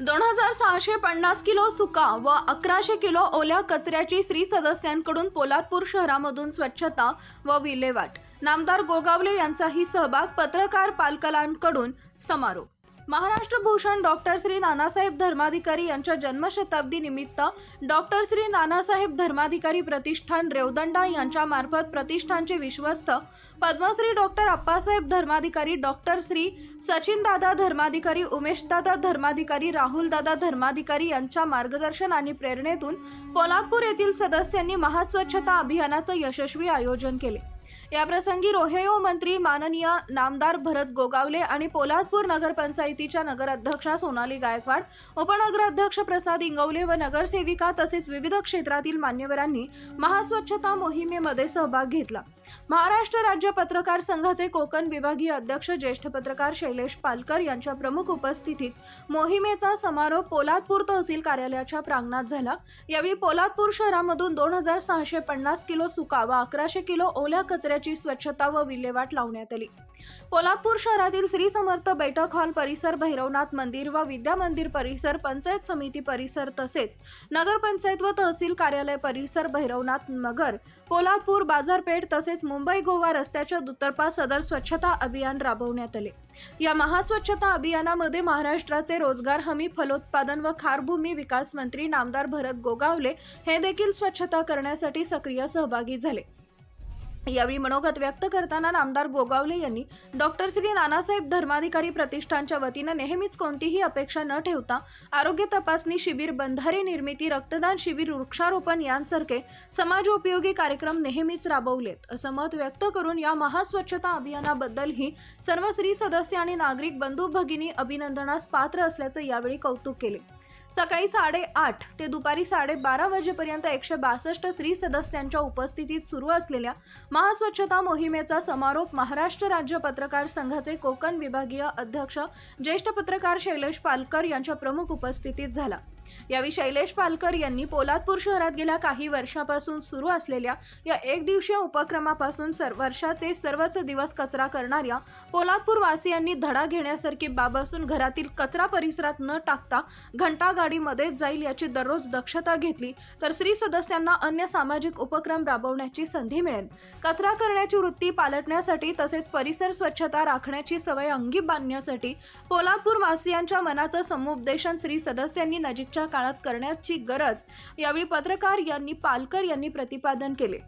दोन हजार सहाशे पन्नास किलो सुका व अकराशे किलो ओल्या कचऱ्याची स्त्री सदस्यांकडून पोलादपूर शहरामधून स्वच्छता व विल्हेवाट. नामदार गोगावले यांचाही सहभाग पत्रकार पालकलांकडून समारोप. महाराष्ट्र भूषण डॉक्टर श्री नानासाहेब धर्माधिकारी यांच्या जन्मशताब्दी निमित्त डॉक्टर श्री नानासाहेब धर्माधिकारी प्रतिष्ठान रेवदंडा यांच्या मार्फत प्रतिष्ठानचे विश्वस्त पद्मश्री डॉक्टर अप्पासाहेब धर्माधिकारी डॉक्टर श्री सचिनदादा धर्माधिकारी उमेशदादा धर्माधिकारी राहुलदादा धर्माधिकारी यांच्या मार्गदर्शन आणि प्रेरणेतून कोल्हापूर येथील सदस्यांनी महास्वच्छता अभियानाचं यशस्वी आयोजन केले. याप्रसंगी रोहेयो मंत्री माननीय नामदार भरत गोगावले आणि पोलादपूर नगरपंचायतीच्या नगराध्यक्षा सोनाली गायकवाड उपनगराध्यक्ष प्रसाद इंगवले व नगरसेविका तसेच विविध क्षेत्रातील मान्यवरांनी महास्वच्छता मोहिमेमध्ये सहभाग घेतला. महाराष्ट्र राज्य पत्रकार संघाचे कोकण विभागीय अध्यक्ष ज्येष्ठ पत्रकार शैलेश पालकर यांच्या प्रमुख उपस्थितीत मोहिमेचा समारोप पोलादपूर तहसील कार्यालयाच्या प्रांगणात झाला. यावेळी पोलादपूर शहरामधून दोन हजार सहाशे पन्नास किलो सुका व अकराशे किलो ओल्या कचऱ्याची स्वच्छता व विल्हेवाट लावण्यात आली. पोलादपूर शहरातील श्री समर्थ बैठक हॉल परिसर भैरवनाथ मंदिर व विद्या मंदिर परिसर पंचायत समिती परिसर तसेच नगरपंचायत व तहसील कार्यालय परिसर भैरवनाथ नगर पोलादपूर बाजारपेठ तसेच मुंबई गोवा रस्त्याच्या दुतर्फा सदर स्वच्छता अभियान राबवण्यात आले. या महास्वच्छता अभियानामध्ये महाराष्ट्राचे रोजगार हमी फलोत्पादन व खारभूमी विकास मंत्री नामदार भरत गोगावले हे देखील स्वच्छता करण्यासाठी सक्रिय सहभागी झाले. यावेळी मनोगत व्यक्त करताना नामदार गोगावले यांनी डॉक्टर श्री नानासाहेब धर्माधिकारी प्रतिष्ठानच्या वतीनं नेहमीच कोणतीही अपेक्षा न ठेवता आरोग्य तपासणी शिबिर बंधारे निर्मिती रक्तदान शिबिर वृक्षारोपण यांसारखे समाजोपयोगी कार्यक्रम नेहमीच राबवलेत. असं मत व्यक्त करून या महास्वच्छता अभियानाबद्दलही सर्व स्त्री सदस्य आणि नागरिक बंधू भगिनी अभिनंदनास पात्र असल्याचं यावेळी कौतुक केले. सकाळी साडेआठ ते दुपारी साडेबारा वाजेपर्यंत एकशे बासष्ट स्त्री सदस्यांच्या उपस्थितीत सुरू असलेल्या महास्वच्छता मोहिमेचा समारोप महाराष्ट्र राज्य पत्रकार संघाचे कोकण विभागीय अध्यक्ष ज्येष्ठ पत्रकार शैलेश पालकर यांच्या प्रमुख उपस्थितीत झाला. यावेळी शैलेश पालकर यांनी पोलादपूर शहरात गेल्या काही वर्षापासून सुरू असलेल्या या एक दिवसीय उपक्रमापासून सर वर्षाचे सर्वच दिवस कचरा करणाऱ्या पोलादपूर वासियांनी धडा घेण्यासारखी बाब असून घरातील कचरा परिसरात न टाकता घंटागाडीमध्ये जाईल याची दररोज दक्षता घेतली तर स्त्री सदस्यांना अन्य सामाजिक उपक्रम राबवण्याची संधी मिळेल. कचरा करण्याची वृत्ती पालटण्यासाठी तसेच परिसर स्वच्छता राखण्याची सवय अंगी बांधण्यासाठी पोलादपूर वासियांच्या मनाचं समुपदेशन श्री सदस्यांनी नजीकच्या काळात करण्याची गरज यावेळी पत्रकार यांनी पालकर यांनी प्रतिपादन केले.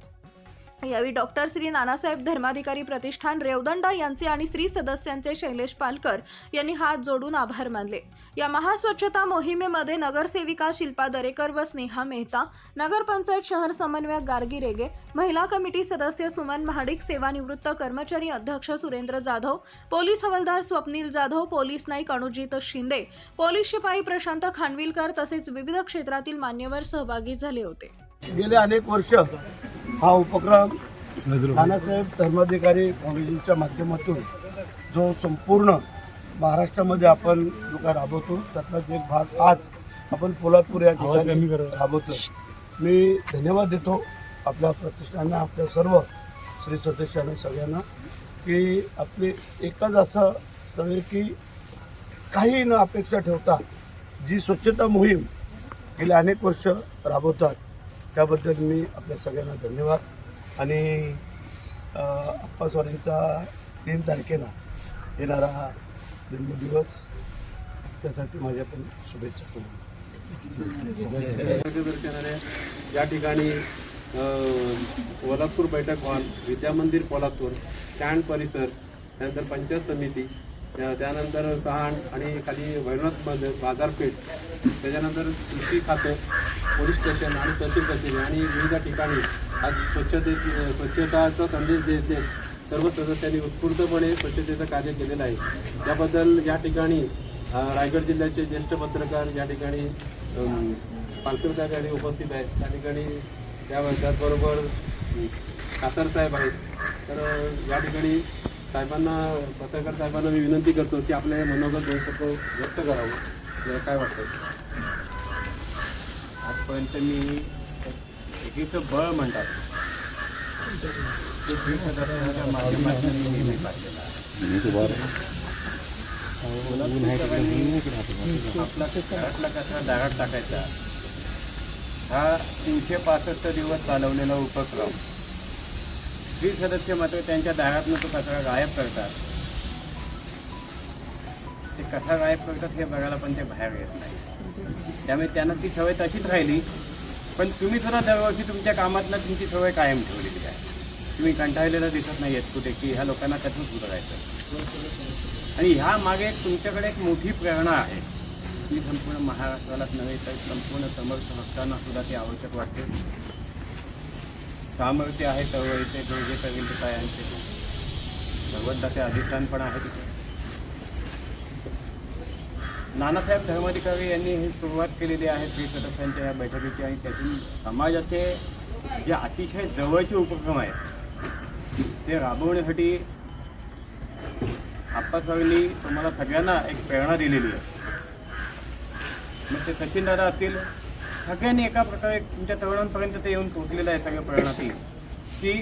यावेळी डॉक्टर श्री नानासाहेब धर्माधिकारी प्रतिष्ठान रेवदंडा यांचे आणि श्री सदस्यांचे शैलेश पालकर यांनी हात जोडून आभार मानले. या महास्वच्छता मोहिमेमध्ये नगरसेविका शिल्पा दरेकर व स्नेहा मेहता नगरपंचायत शहर समन्वयक गार्गी रेगे महिला कमिटी सदस्य सुमन महाडिक सेवानिवृत्त कर्मचारी अध्यक्ष सुरेंद्र जाधव पोलीस हवालदार स्वप्नील जाधव पोलीस नाईक अनुजित शिंदे पोलीस शिपाई प्रशांत खानविलकर तसेच विविध क्षेत्रातील मान्यवर सहभागी झाले होते. गेले अनेक वर्ष हा उपक्रम नानासाहेब धर्माधिकारी फाउंडेशनच्या माध्यमातून जो संपूर्ण महाराष्ट्रामध्ये आपण जो काय राबवतो त्यातलाच एक भाग आज आपण पोलादपूर या ठिकाणी राबवतो मी धन्यवाद देतो आपल्या प्रतिष्ठानांना आपल्या सर्व श्री सदस्यांना सगळ्यांना की आपले एकच असं सगळे की काही न अपेक्षा ठेवता जी स्वच्छता मोहीम गेली अनेक वर्ष राबवतात त्याबद्दल मी आपल्या सगळ्यांना धन्यवाद. आणि अप्पा स्वारींचा तीन तारखेला येणारा हा जन्मदिवस त्यासाठी माझ्या पण शुभेच्छा दर्शनाने या ठिकाणी अ, पोलादपूर बैठक हॉल विद्यामंदिर पोलादपूर स्टँड परिसर त्यानंतर पंचायत समिती त्यानंतर सहाण आणि खाली भैरवनाथमध्ये बाजारपेठ. त्याच्यानंतर कृषी खातं पोलीस स्टेशन आणि तहसील कचेरी आणि विविध ठिकाणी आज स्वच्छते स्वच्छताचा संदेश देत देत सर्व सदस्यांनी उत्स्फूर्तपणे स्वच्छतेचं कार्य केलेलं आहे. त्याबद्दल या ठिकाणी रायगड जिल्ह्याचे ज्येष्ठ पत्रकार या ठिकाणी अम, पालकर साहेब यांनी उपस्थित आहेत. त्या ठिकाणी त्या त्याचबरोबर कासरसाहेब कासार साहेब आहेत. तर या ठिकाणी साहेबांना पत्रकार साहेबांना मी विनंती करतो की आपल्या हे मनोगत दोन शब्द व्यक्त करावं. आपल्याला काय वाटतं आजपर्यंत मी एकीचं बळ म्हणतात. ते तीन सदस्यांच्या माध्यमातून मी नेहमी पाहिलेलं आहे. आपला घरातला कचरा दारात टाकायचा. हा तीनशे पासष्ट दिवस चालवलेला उपक्रम स्त्री सदस्य मात्र त्यांच्या दारातनं तो कचरा गायब करतात. ते कसा गायब करतात हे बघायला पण ते बाहेर येत नाही. त्यामुळे त्यांना ती सवय तशीच राहिली. पण तुम्ही सुद्धा दरवर्षी तुमच्या कामातनं तुमची सवय कायम ठेवलेली आहे. तुम्ही कंटाळलेलं दिसत नाही आहेत कुठे की ह्या लोकांना कसं सुधारायचं आणि ह्या मागे तुमच्याकडे एक मोठी प्रेरणा आहे. ती संपूर्ण महाराष्ट्रालाच नव्हे तर संपूर्ण समर्थ भक्तांना सुद्धा ती आवश्यक वाटते. सामर्थ्य आहे चळवळीचे दोघे प्रवीण यांचे भगवंताचे अधिष्ठान पण आहे तिथे. नानासाहेब धर्माधिकारी यांनी ही सुरुवात केलेली आहे श्री सदस्यांच्या या बैठकीची. आणि त्यातून समाजाचे जे अतिशय जवळचे उपक्रम आहेत ते राबवण्यासाठी आप्पासाहेबांनी तुम्हाला सगळ्यांना एक प्रेरणा दिलेली आहे. मग ते सचिन दादा असतील सगळ्यांनी एका प्रकारे तुमच्या तरुणांपर्यंत ते येऊन पोहोचलेलं आहे सगळ्या प्रेरणा की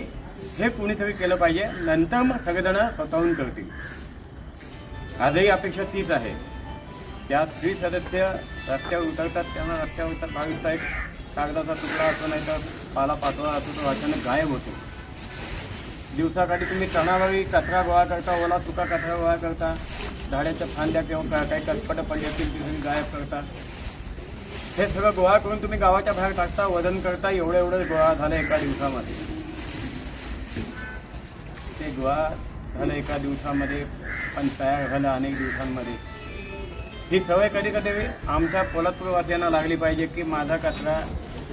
हे कुणीतरी केलं पाहिजे नंतर मग सगळेजण स्वतःहून करतील. आजही अपेक्षा तीच आहे. त्या स्त्री सदस्य रस्त्यावर उतरतात त्यांना रस्त्यावर उतर बावीसचा एक कागदाचा तुकडा असो नाही तर पाला पाचोळा असो तो अचानक गायब होतो. दिवसाकाठी तुम्ही तणावावी कचरा गोळा करता ओला सुका कचरा गोळा करता झाडाच्या फांद्या किंवा काही कचपट पडली असतील ती तुम्ही गायब करता. हे सगळं गोळा करून तुम्ही गावाच्या बाहेर टाकता वजन करता एवढं एवढं गोळा झालं एका दिवसामध्ये. ते गोळा झालं एका दिवसामध्ये पण तयार झालं अनेक दिवसांमध्ये. ही सवय कधी कधी आमच्या पोलादपूरवाद्यांना लागली पाहिजे की माझा कचरा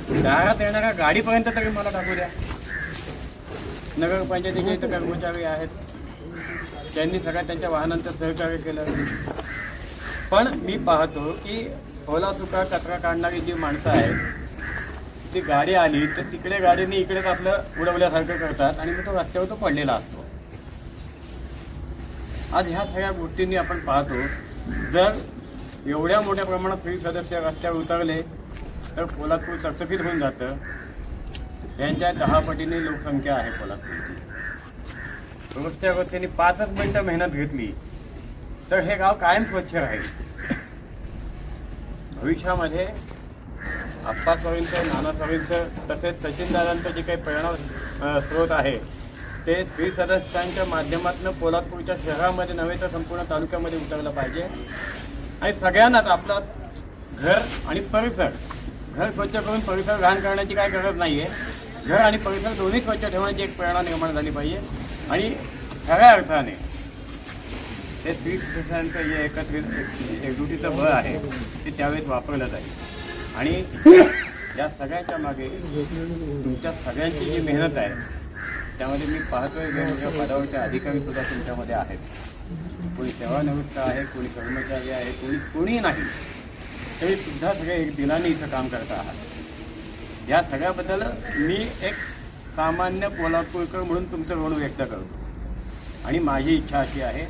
दारात येणाऱ्या गाडीपर्यंत तरी मला टाकू द्या. नगरपंचायतीचे इथं कर्मचारी आहेत. त्यांनी सगळ्या त्यांच्या वाहनांचं सहकार्य केलं. पण मी पाहतो की ओला सुका कचरा काढणारी जी माणसं आहेत ती गाडी आली तर तिकडे गाडीने इकडेच आपलं उडवल्यासारखं करतात आणि मग तो रस्त्यावर तो पडलेला असतो. आज ह्या सगळ्या गोष्टींनी आपण पाहतो जर एवढ्या मोठ्या प्रमाणात फ्री सदस्य रस्त्यावर उतरले तर पोलादपूर चकचकीत होऊन जातं. यांच्या दहा पटीने लोकसंख्या आहे पोलादपूरची रोजच्या रोज त्यांनी पाचच मिनटं मेहनत घेतली तर हे गाव कायम स्वच्छ राहील. भविष्यामध्ये आप्पा स्वामींचं नाना स्वामींचं तसेच सचिनदादांचं जे काही प्रेरणा स्रोत आहे ते स्त्री सदस्यांच्या माध्यमातून पोलादपूरच्या शहरामध्ये नव्हे तर संपूर्ण तालुक्यामध्ये उतरलं पाहिजे. आणि सगळ्यांनाच आपलं घर आणि परिसर घर स्वच्छ करून परिसर घाण करण्याची काय गरज नाही आहे घर आणि परिसर दोन्ही स्वच्छ ठेवण्याची एक प्रेरणा निर्माण झाली पाहिजे. आणि खऱ्या अर्थाने ते तीस दिवसांचं जे एकत्रित एकजुटीचं बळ आहे ते त्यावेळेस वापरलं जाईल. आणि या सगळ्याच्या मागे तुमच्या सगळ्यांची जी मेहनत आहे त्यामध्ये मी पाहतोय वेगवेगळ्या पदावरचे अधिकारी सुद्धा तुमच्यामध्ये आहेत. कोणी सेवानिवृत्त आहे कोणी कर्मचारी आहे कोणी कोणी नाही तरी सुद्धा सगळे एक दिलाने इथं काम करत आहात. या सगळ्याबद्दल मी एक सामान्य कोल्हापूरकर म्हणून तुमचं ऋण व्यक्त करतो. आणि माझी इच्छा अशी आहे